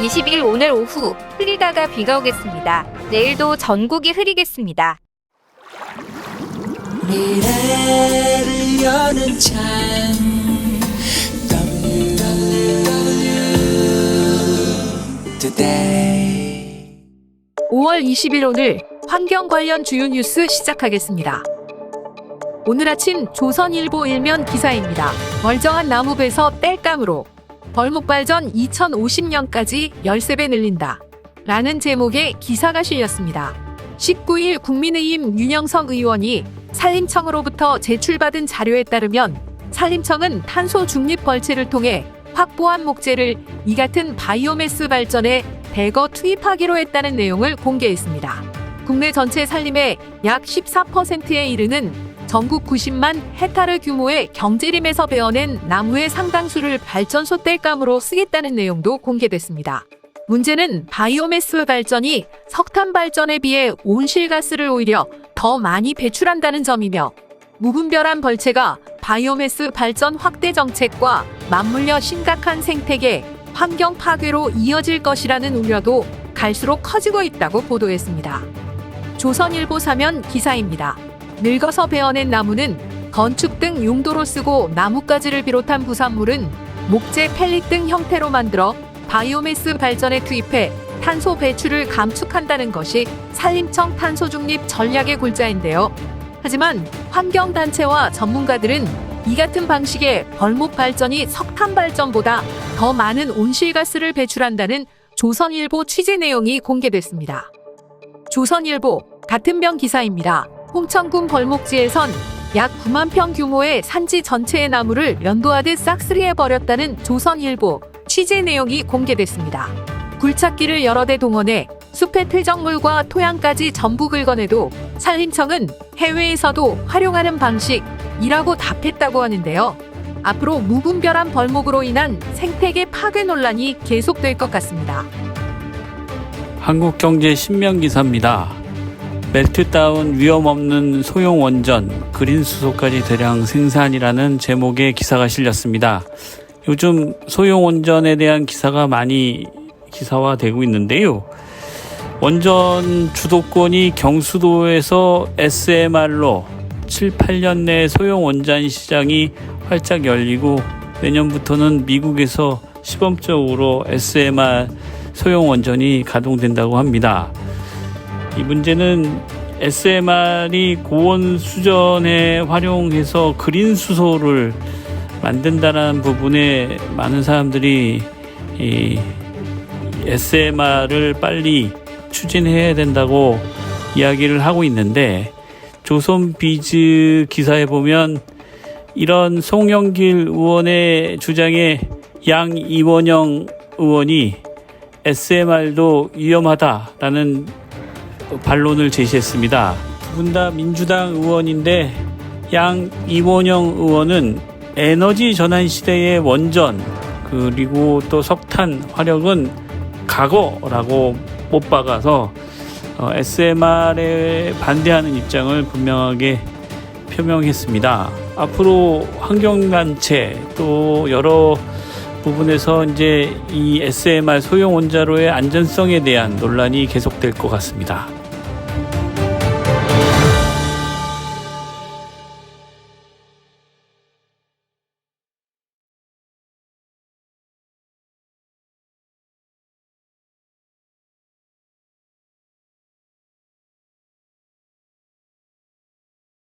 20일 오늘 오후 흐리다가 비가 오겠습니다. 내일도 전국이 흐리겠습니다. 미래를 여는 창 www today 5월 20일 오늘 환경 관련 주요 뉴스 시작하겠습니다. 오늘 아침 조선일보 일면 기사입니다. 멀쩡한 나무배서 땔감으로 벌목발전 2050년까지 13배 늘린다. 라는 제목의 기사가 실렸습니다. 19일 국민의힘 윤영석 의원이 산림청으로부터 제출받은 자료에 따르면 산림청은 탄소 중립 벌채를 통해 확보한 목재를 이 같은 바이오매스 발전에 대거 투입하기로 했다는 내용을 공개했습니다. 국내 전체 산림의 약 14%에 이르는 전국 90만 헥타르 규모의 경제림에서 베어낸 나무의 상당수를 발전소 땔감으로 쓰겠다는 내용도 공개됐습니다. 문제는 바이오매스 발전이 석탄 발전에 비해 온실가스를 오히려 더 많이 배출한다는 점이며 무분별한 벌채가 바이오매스 발전 확대 정책과 맞물려 심각한 생태계 환경 파괴로 이어질 것이라는 우려도 갈수록 커지고 있다고 보도했습니다. 조선일보 사면 기사입니다. 늙어서 베어낸 나무는 건축 등 용도로 쓰고 나뭇가지를 비롯한 부산물은 목재 펠릿 등 형태로 만들어 바이오매스 발전에 투입해 탄소 배출을 감축한다는 것이 산림청 탄소 중립 전략의 골자인데요. 하지만 환경단체와 전문가들은 이 같은 방식의 벌목 발전이 석탄 발전보다 더 많은 온실가스를 배출한다는 조선일보 취재 내용이 공개됐습니다. 조선일보 같은 병 기사입니다. 홍천군 벌목지에선 약 9만 평 규모의 산지 전체의 나무를 연도하듯 싹쓸이해 버렸다는 조선일보 취재 내용이 공개됐습니다. 굴착기를 여러 대 동원해 숲의 퇴적물과 토양까지 전부 긁어내도 산림청은 해외에서도 활용하는 방식이라고 답했다고 하는데요. 앞으로 무분별한 벌목으로 인한 생태계 파괴 논란이 계속될 것 같습니다. 한국경제 신명 기사입니다. 멜트다운 위험 없는 소형 원전 그린 수소까지 대량 생산이라는 제목의 기사가 실렸습니다. 요즘 소형 원전에 대한 기사가 많이 기사화되고 있는데요. 원전 주도권이 경수도에서 SMR로 7, 8년 내 소형 원전 시장이 활짝 열리고 내년부터는 미국에서 시범적으로 SMR 소형 원전이 가동된다고 합니다. 이 문제는 SMR이 고온 수전에 활용해서 그린 수소를 만든다는 부분에 많은 사람들이 이 SMR을 빨리 추진해야 된다고 이야기를 하고 있는데 조선 비즈 기사에 보면 이런 송영길 의원의 주장에 양 이원영 의원이 SMR도 위험하다라는 반론을 제시했습니다. 두 분 다 민주당 의원인데 양 이원영 의원은 에너지 전환 시대의 원전 그리고 또 석탄 화력은 과거라고 못 박아서 어, SMR에 반대하는 입장을 분명하게 표명했습니다. 앞으로 환경단체 또 여러 부분에서 이제 이 SMR 소형 원자로의 안전성에 대한 논란이 계속될 것 같습니다.